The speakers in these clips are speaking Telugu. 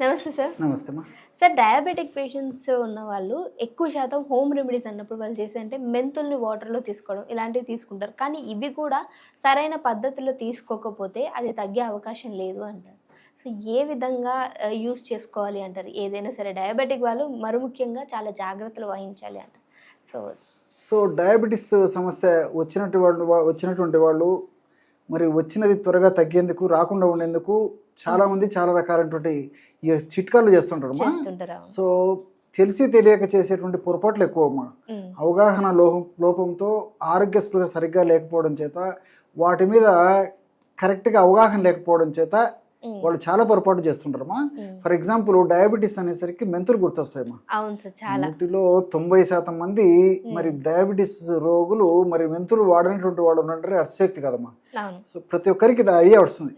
నమస్తే సార్. నమస్తే అమ్మా. సార్ డయాబెటిక్ పేషెంట్స్ ఉన్న వాళ్ళు ఎక్కువ శాతం హోమ్ రెమెడీస్ అన్నప్పుడు వాళ్ళు చేసే అంటే మెంతుల్ని వాటర్లో తీసుకోవడం ఇలాంటివి తీసుకుంటారు. కానీ ఇవి కూడా సరైన పద్ధతిలో తీసుకోకపోతే అది తగ్గే అవకాశం లేదు అంటారు. సో ఏ విధంగా యూస్ చేసుకోవాలి అంటారు? ఏదైనా సరే డయాబెటిక్ వాళ్ళు మరి ముఖ్యంగా చాలా జాగ్రత్తలు వహించాలి అంటారు. సో సో డయాబెటీస్ సమస్య వచ్చినట్టు వాళ్ళు వచ్చినటువంటి వాళ్ళు మరి వచ్చినది త్వరగా తగ్గేందుకు రాకుండా ఉండేందుకు చాలా మంది చాలా రకాలైనటువంటి ఈ చిట్కాలు. చేస్తుంటారు అవును. సో తెలిసి తెలియక చేసేటువంటి పొరపాట్లు ఎక్కువ అమ్మా అవగాహన లోపం లోపంతో ఆరోగ్య స్పృహ సరిగ్గా లేకపోవడం చేత వాటి మీద కరెక్ట్గా అవగాహన లేకపోవడం చేత వాళ్ళు చాలా పొరపాటు చేస్తుంటారమ్మా. ఫర్ ఎగ్జాంపుల్ డయాబెటీస్ అనేసరికి మెంతులు గుర్తొస్తాయమ్మా. వీటిలో తొంభై శాతం మంది మరి డయాబెటీస్ రోగులు మరి మెంతులు వాడనటువంటి వాళ్ళు ఉన్నట్టు అతిశక్తి కదమ్మా. సో ప్రతి ఒక్కరికి ఇది ఐడియా వస్తుంది.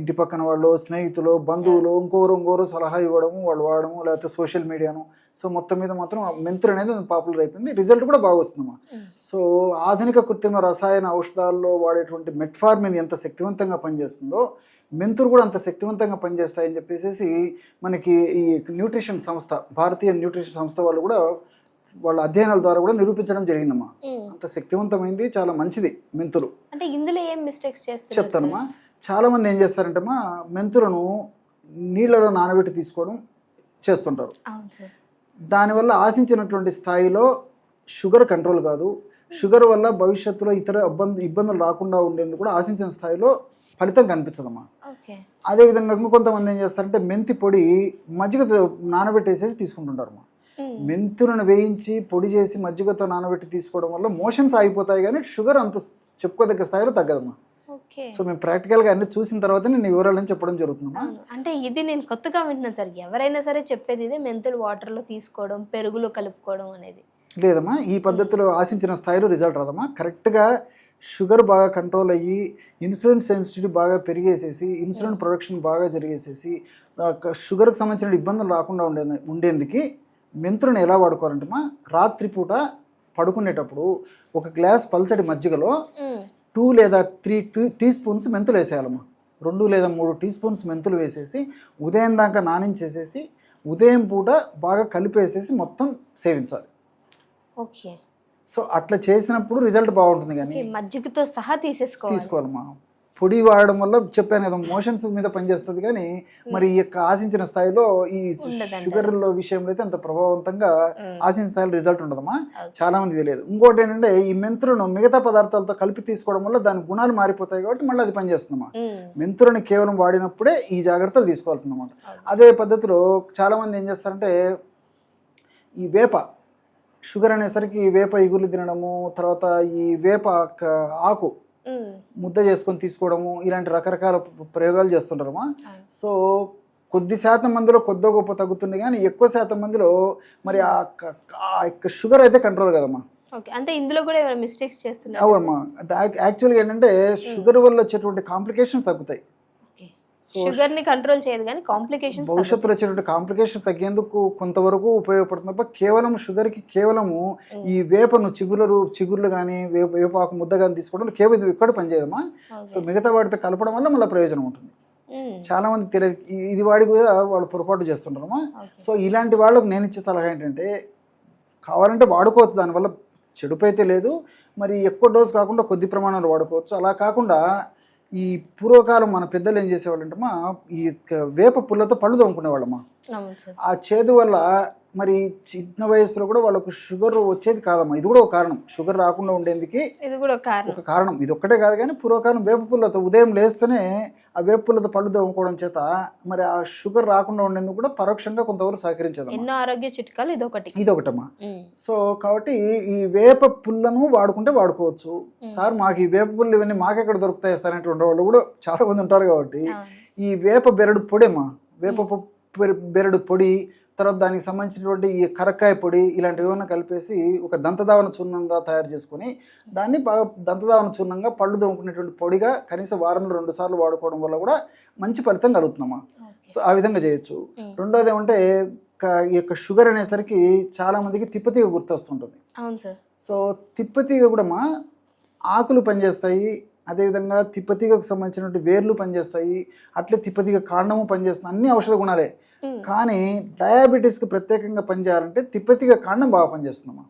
ఇంటి పక్కన వాళ్ళు స్నేహితులు బంధువులు ఇంకోరు ఇంకోరు సలహా ఇవ్వడము వాళ్ళు వాడము లేకపోతే సోషల్ మీడియాను సో మొత్తం మీద మాత్రం మెంతులు అనేది పాపులర్ అయిపోయింది. రిజల్ట్ కూడా బాగా వస్తుందమ్మా. సో ఆధునిక కృత్రిమ రసాయన ఔషధాల్లో వాడేటువంటి మెట్ఫార్మిన్ ఎంత శక్తివంతంగా పనిచేస్తుందో మెంతులు కూడా అంత శక్తివంతంగా పనిచేస్తాయని చెప్పేసి మనకి ఈ న్యూట్రిషన్ సంస్థ భారతీయ న్యూట్రిషన్ సంస్థ వాళ్ళు కూడా వాళ్ళ అధ్యయనాల ద్వారా కూడా నిరూపించడం జరిగిందమ్మా. అంత శక్తివంతమైంది చాలా మంచిది మెంతులు. అంటే ఇందులో ఏం మిస్టేక్స్ చేస్తున్నారు చెప్తానమ్మా. చాలా మంది ఏం చేస్తారంటమ్మా మెంతులను నీళ్ళలో నానబెట్టి తీసుకోవడం చేస్తుంటారు. దానివల్ల ఆశించినటువంటి స్థాయిలో షుగర్ కంట్రోల్ కాదు. షుగర్ వల్ల భవిష్యత్తులో ఇతర ఇబ్బంది ఇబ్బందులు రాకుండా ఉండేందుకు కూడా ఆశించిన స్థాయిలో ఫలితం కనిపించదమ్మా. అదేవిధంగా ఇంకొంతమంది ఏం చేస్తారంటే మెంతి పొడి మజ్జిగతో నానబెట్టేసేసి తీసుకుంటుంటారమ్మా. మెంతులను వేయించి పొడి చేసి మజ్జిగతో నానబెట్టి తీసుకోవడం వల్ల మోషన్స్ ఆగిపోతాయి కానీ షుగర్ అంత చెప్పుకోదగ్గ స్థాయిలో తగ్గదమ్మా. సో మేము ప్రాక్టికల్గా అన్ని చూసిన తర్వాత నేను వివరాలని చెప్పడం జరుగుతుందమ్మా. అంటే ఇది నేను కొత్తగా వింటున్నాను సార్. ఎవరైనా సరే చెప్పేది ఇదే. మెంతులు వాటర్లో తీసుకోవడం పెరుగులో కలుపుకోవడం అనేది. లేదమ్మా. ఈ పద్ధతిలో ఆశించిన స్థాయిలో రిజల్ట్ రాదమ్మా. కరెక్ట్గా షుగర్ బాగా కంట్రోల్ అయ్యి ఇన్సులిన్ సెన్సిటివిటీ బాగా పెరిగేసేసి ఇన్సులిన్ ప్రొడక్షన్ బాగా జరిగేసేసి షుగర్కి సంబంధించిన ఇబ్బందులు రాకుండా ఉండే ఉండేందుకు మెంతులను ఎలా వాడుకోవాలంటమ్మా? రాత్రిపూట పడుకునేటప్పుడు ఒక గ్లాస్ పల్చటి మజ్జిగలో టూ లేదా త్రీ టీ టీ స్పూన్స్ మెంతులు వేసేయాలమ్మా. రెండు లేదా మూడు టీ స్పూన్స్ మెంతులు వేసేసి ఉదయం దాకా నానించేసేసి ఉదయం పూట బాగా కలిపేసేసి మొత్తం సేవించాలి. ఓకే. సో అట్లా చేసినప్పుడు రిజల్ట్ బాగుంటుంది కానీ మజ్జిగతో సహా తీసేసుకోవాలి. తీసుకోవాలమ్మా. పొడి వాడడం వల్ల చెప్పాను కదా మోషన్స్ మీద పనిచేస్తుంది కానీ మరి ఈ యొక్క ఆశించిన స్థాయిలో ఈ ఉండదంటారు. షుగర్లో విషయంలో అయితే అంత ప్రభావవంతంగా ఆశించిన స్థాయిలో రిజల్ట్ ఉండదమ్మా. చాలా మంది తెలియదు ఇంకోటి ఏంటంటే ఈ మెంతులను మిగతా పదార్థాలతో కలిపి తీసుకోవడం వల్ల దాని గుణాలు మారిపోతాయి కాబట్టి మళ్ళీ అది పనిచేస్తుందమ్మా మెంతులను కేవలం వాడినప్పుడే ఈ జాగ్రత్తలు తీసుకోవాల్సిందన్నమాట అవును. అదే పద్ధతిలో చాలా మంది ఏం చేస్తారంటే ఈ వేప షుగర్ అనేసరికి ఈ వేప ఇగులు తినడము తర్వాత ఈ వేప ఆకు ముద్ద చేసుకొని తీసుకోవడము ఇలాంటి రకరకాల ప్ర- ప్రయోగాలు చేస్తుంటారమ్మా. సో కొద్ది శాతం మందిలో కొద్ది గొప్ప తగ్గుతుంది కానీ ఎక్కువ శాతం మందిలో మరి ఆ షుగర్ అయితే కంట్రోల్ కదమ్మా. ఓకే. అంటే ఇందులో కూడా మిస్టేక్స్ చేస్తున్నారు అవునమ్మా. యాక్చువల్గా ఏంటంటే షుగర్ వల్ల వచ్చేటువంటి కాంప్లికేషన్స్ తగ్గుతాయి. షుగర్ని కంట్రోల్ చేయదు కానీ కాంప్లికేషన్స్ భవిష్యత్తులో వచ్చేటువంటి కాంప్లికేషన్ తగ్గేందుకు కొంతవరకు ఉపయోగపడుతుంది తప్ప కేవలం షుగర్కి కేవలము ఈ వేపను చిగురు చిగుర్లు కానీ వేప వేపాకు ముద్ద కానీ తీసుకోవడం కేవలం ఇది ఇక్కడ పనిచేయదమ్మా సో మిగతా వాటితో కలపడం వల్ల మళ్ళీ ప్రయోజనం ఉంటుంది. చాలా మంది తెలియదు ఇది వాడి కూడా వాళ్ళు పొరపాటు చేస్తుంటారమ్మా. సో ఇలాంటి వాళ్ళకు నేను ఇచ్చే సలహా ఏంటంటే కావాలంటే వాడుకోవచ్చు దానివల్ల చెడుపు అయితే లేదు. మరి ఎక్కువ డోస్ కాకుండా కొద్ది ప్రమాణంలో వాడుకోవచ్చు. అలా కాకుండా ఈ పూర్వకాలం మన పెద్దలు ఏం చేసేవాళ్ళంటమ్మా ఈ వేప పుల్లతో పళ్ళు తోముకునేవాళ్ళమ్మా. ఆ చేదు వల్ల మరి చిన్న వయసులో కూడా వాళ్ళకు షుగర్ వచ్చేది కాదమ్మా. ఇది కూడా ఒక కారణం. షుగర్ రాకుండా ఉండేందుకు ఇది కూడా ఒక కారణం. ఒక కారణం. ఇది ఒక్కటే కాదు కానీ పూర్వకాలం వేప పుల్లతో ఉదయం లేస్తూనే ఆ వేప పుల్లతో పళ్ళు తోముకోవడం చేత మరి ఆ షుగర్ రాకుండా ఉండేందుకు కూడా పరోక్షంగా కొంతవరకు సహకరించదమ్మా. ఎన్నో ఆరోగ్య చిట్కాలు ఇది ఒకటి ఇది ఒకటమ్మా. సో కాబట్టి ఈ వేప పుల్లను వాడుకుంటే వాడుకోవచ్చు. సార్ మాకు ఈ వేప పుల్లు ఇవన్నీ మాకెక్కడ దొరుకుతాయి సార్ అనేటువంటి వాళ్ళు కూడా చాలా మంది ఉంటారు కాబట్టి ఈ వేప బెరడు పొడి అమ్మా వేప బెరడు పొడి తర్వాత దానికి సంబంధించినటువంటి ఈ కరక్కాయ పొడి ఇలాంటివి ఏమైనా కలిపేసి ఒక దంతదావన చూర్ణంగా తయారు చేసుకొని దాన్ని బాగా దంతదావన చూర్ణంగా పళ్ళు తోముకునేటువంటి పొడిగా కనీసం వారంలో రెండు సార్లు వాడుకోవడం వల్ల కూడా మంచి ఫలితం కలుగుతుందమ్మా. సో ఆ విధంగా చేయొచ్చు. రెండోది ఏమంటే ఈ యొక్క షుగర్ అనేసరికి చాలా మందికి తిప్పతీగ గుర్తొస్తుంటుంది. సో తిప్పతీగ కూడా మా ఆకులు పనిచేస్తాయి అదేవిధంగా తిప్పతీగకు సంబంధించినటువంటి వేర్లు పనిచేస్తాయి అట్లే తిప్పతీగ కాండము పనిచేస్తుంది అన్ని ఔషధ గుణాలే. కానీ డయాబెటీస్కి ప్రత్యేకంగా పనిచేయాలంటే తిప్పతీగ కాండం బాగా పనిచేస్తుందమ్మా.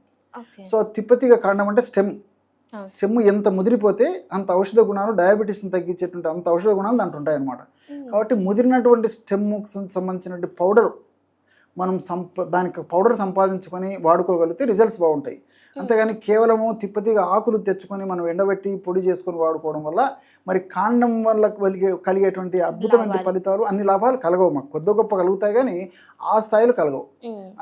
సో తిప్పతీగ కాండం అంటే స్టెమ్. స్టెమ్ ఎంత ముదిరిపోతే అంత ఔషధ గుణాలు డయాబెటీస్ని తగ్గించేటువంటి అంత ఔషధ గుణాలు దాంట్లో ఉంటాయి అన్నమాట ఉమ్, కాబట్టి ముదిరినటువంటి స్టెమ్కి సంబంధించినటువంటి పౌడర్ మనం సంప దానికి పౌడర్ సంపాదించుకొని వాడుకోగలిగితే రిజల్ట్స్ బాగుంటాయి. అంతేగాని కేవలము తిప్పతిగా ఆకులు తెచ్చుకొని మనం ఎండబెట్టి పొడి చేసుకొని వాడుకోవడం వల్ల మరి కాండం వల్ల కలిగే కలిగేటువంటి అద్భుతమైన. ఫలితాలు అన్ని లాభాలు కలగవు. మాకు కొద్ది గొప్ప కలుగుతాయి కానీ ఆ స్థాయిలో కలగవు.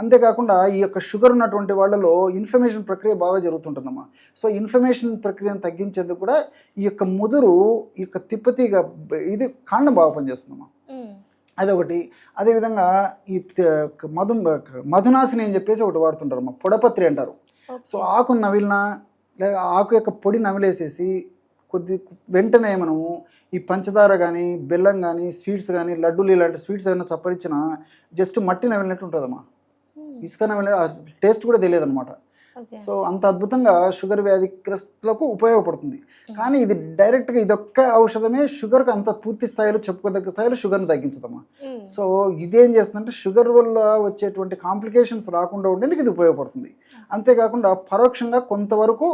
అంతేకాకుండా ఈ యొక్క షుగర్ ఉన్నటువంటి వాళ్ళలో ఇన్ఫ్లమేషన్ ప్రక్రియ బాగా జరుగుతుంటుందమ్మా. సో ఇన్ఫ్లమేషన్ ప్రక్రియను తగ్గించేందుకు కూడా ఈ యొక్క ముదురు ఈ యొక్క తిప్పతీగ ఇది కాండం బాగా పనిచేస్తుందమ్మా. అదొకటి. అదేవిధంగా ఈ మధు మధునాశిని అని చెప్పేసి ఒకటి వాడుతుంటారు అమ్మా. పొడపత్రి అంటారు. సో ఆకు నవిలిన లేదా ఆకు యొక్క పొడి నవిలేసేసి కొద్ది వెంటనే మనము ఈ పంచదార కానీ బెల్లం కానీ స్వీట్స్ కానీ లడ్డూలు ఇలాంటి స్వీట్స్ ఏమైనా చప్పరించిన జస్ట్ మట్టి నవిలినట్టు ఉంటుందమ్మా. ఇసుక నవిలిన టేస్ట్ కూడా తెలియదు అనమాట. సో అంత అద్భుతంగా షుగర్ వ్యాధిగ్రస్తులకు ఉపయోగపడుతుంది. కానీ ఇది డైరెక్ట్గా ఇదొక్క ఔషధమే షుగర్కి అంత పూర్తి స్థాయిలో చెప్పుకోదగ్గ స్థాయిలో షుగర్ని తగ్గించదమ్మా. సో ఇదేం చేస్తుందంటే షుగర్ వల్ల వచ్చేటువంటి కాంప్లికేషన్స్ రాకుండా ఉండేందుకు ఇది ఉపయోగపడుతుంది. అంతేకాకుండా పరోక్షంగా కొంతవరకు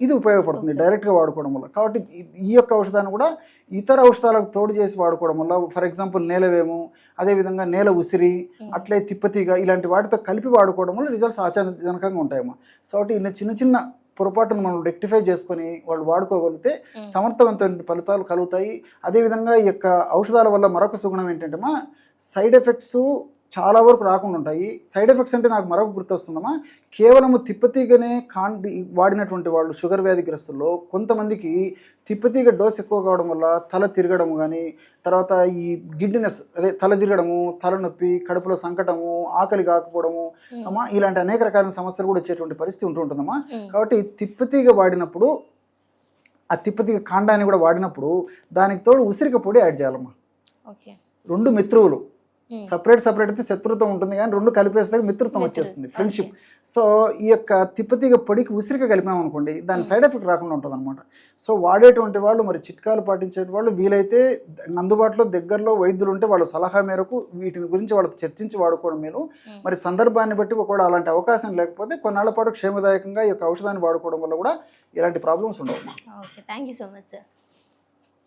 ఇది ఉపయోగపడుతుంది డైరెక్ట్గా వాడుకోవడం వల్ల. కాబట్టి ఈ- యొక్క ఔషధాన్ని కూడా ఇతర ఔషధాలకు తోడు చేసి వాడుకోవడం వల్ల ఫర్ ఎగ్జాంపుల్ నేలవేము అదేవిధంగా నేల ఉసిరి అట్లే తిప్పతీగ ఇలాంటి వాటితో కలిపి వాడుకోవడం వల్ల రిజల్ట్స్ ఆశ్చర్యజనకంగా ఉంటాయమ్మా. సో కాబట్టి ఇన్ని చిన్న చిన్న పొరపాటును మనం రెక్టిఫై చేసుకొని వాళ్ళు వాడుకోగలిగితే. సమర్థవంతమైన ఫలితాలు కలుగుతాయి. అదేవిధంగా ఈ యొక్క ఔషధాల వల్ల మరొక సుగుణం ఏంటంటే మా సైడ్ ఎఫెక్ట్స్ చాలా వరకు రాకుండా ఉంటాయి. సైడ్ ఎఫెక్ట్స్ అంటే నాకు మరొక గుర్తొస్తుందమ్మా. కేవలము తిప్పతీగనే కాండి వాడినటువంటి వాళ్ళు షుగర్ వ్యాధిగ్రస్తుల్లో కొంతమందికి తిప్పతీగ డోస్ ఎక్కువ కావడం వల్ల తల తిరగడం కానీ తర్వాత ఈ గిడ్డినెస్ అదే తల తిరగడము తలనొప్పి కడుపులో సంకటము ఆకలి కాకపోవడము అమ్మా ఇలాంటి అనేక రకాల సమస్యలు కూడా వచ్చేటువంటి పరిస్థితి ఉంటూ ఉంటుందమ్మా కాబట్టి తిప్పతీగ వాడినప్పుడు ఆ తిప్పతీగ కాండాన్ని కూడా వాడినప్పుడు దానికి తోడు ఉసిరిక పొడి యాడ్ చేయాలమ్మా. ఓకే. రెండు మిత్రువులు. సపరేట్ సపరేట్ అయితే శత్రుత్వం ఉంటుంది కానీ రెండు కలిపేస్తే మిత్రుత్వం మిత్రు- వచ్చేస్తుంది ఫ్రెండ్షిప్. సో ఈ యొక్క తిప్పతీగ పొడికి ఉసిరిక కలిపాం అనుకోండి దాని సైడ్ ఎఫెక్ట్ రాకుండా ఉంటుంది అనమాట సో వాడేటువంటి వాళ్ళు మరి చిట్కాలు పాటించే వాళ్ళు వీలైతే అందుబాటులో దగ్గరలో వైద్యులు ఉంటే వాళ్ళ సలహా మేరకు వీటిని గురించి వాళ్ళతో చర్చించి వాడుకోవడం మేలు. ఉమ్. మరి సందర్భాన్ని బట్టి ఒకవేళ అలాంటి అవకాశం లేకపోతే కొన్నాళ్ళ పాటు క్షేమదాయకంగా ఈ యొక్క ఔషధాన్ని వాడుకోవడం వల్ల కూడా ఇలాంటి ప్రాబ్లమ్స్ ఉండవు. Okay thank you so much sir